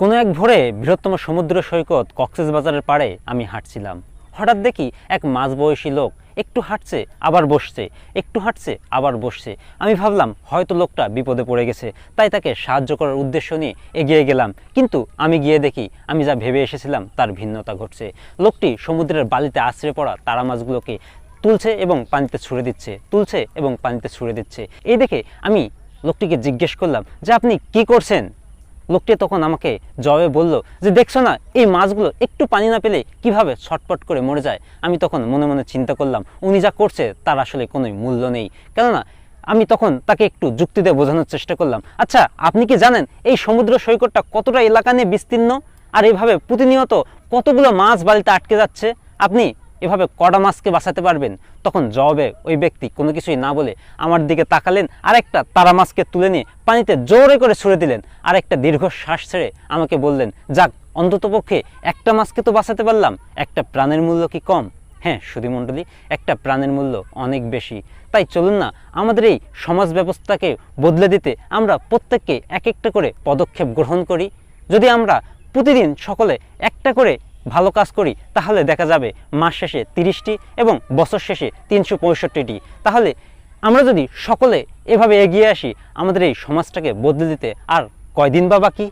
কোনো এক ভোরে বৃহত্তম সমুদ্র সৈকত কক্সবাজারের পাড়ে আমি হাঁটছিলাম। হঠাৎ দেখি এক মাঝবয়সী লোক একটু হাঁটছে, আবার বসছে, একটু হাঁটছে, আবার বসছে। আমি ভাবলাম, হয়তো লোকটা বিপদে পড়ে গেছে, তাই তাকে সাহায্য করার উদ্দেশ্য নিয়ে এগিয়ে গেলাম। কিন্তু আমি গিয়ে দেখি, আমি যা ভেবে এসেছিলাম তার ভিন্নতা ঘটছে। লোকটি সমুদ্রের বালিতে আছড়ে পড়া তারা মাছগুলোকে তুলছে এবং পানিতে ছুড়ে দিচ্ছে, তুলছে এবং পানিতে ছুড়ে দিচ্ছে। এই দেখে আমি লোকটিকে জিজ্ঞেস করলাম, যে আপনি কি করছেন? লোকটি তখন আমাকে জবাবে বলল যে, দেখছ না, এই মাছগুলো একটু পানি না পেলে কীভাবে ছটপট করে মরে যায়? আমি তখন মনে মনে চিন্তা করলাম, উনি যা করছে তার আসলে কোনো মূল্য নেই। কেননা, আমি তখন তাকে একটু যুক্তি দিয়ে বোঝানোর চেষ্টা করলাম আচ্ছা আপনি কি জানেন এই সমুদ্র সৈকতটা কতটা এলাকা নিয়ে বিস্তীর্ণ? আর এভাবে প্রতিনিয়ত কতগুলো মাছ বালিতে আটকে যাচ্ছে? আপনি এভাবে কটা মাছকে বাঁচাতে পারবেন, তখন জবাবে ওই ব্যক্তি কোনো কিছুই না বলে আমার দিকে তাকালেন আর একটা তারা মাছকে তুলে নিয়ে পানিতে জোরে করে ছুড়ে দিলেন আর একটা দীর্ঘ শ্বাস ছেড়ে আমাকে বললেন, যাক অন্ততপক্ষে একটা মাছকে তো বাঁচাতে পারলাম, একটা প্রাণের মূল্য কি কম? হ্যাঁ সুধীমণ্ডলী একটা প্রাণের মূল্য অনেক বেশি। তাই চলুন না, আমাদের এই সমাজ ব্যবস্থাকে বদলে দিতে আমরা প্রত্যেককে এক একটা করে পদক্ষেপ গ্রহণ করি। যদি আমরা প্রতিদিন সকলে একটা করে ভালো কাজ করি, তাহলে দেখা যাবে মাস শেষে তিরিশটি এবং বছর শেষে তিনশো পঁয়ষট্টিটি। তাহলে আমরা যদি সকলে এভাবে এগিয়ে আসি, আমাদের এই সমাজটাকে বদলে দিতে আর কয়দিন বা বাকি?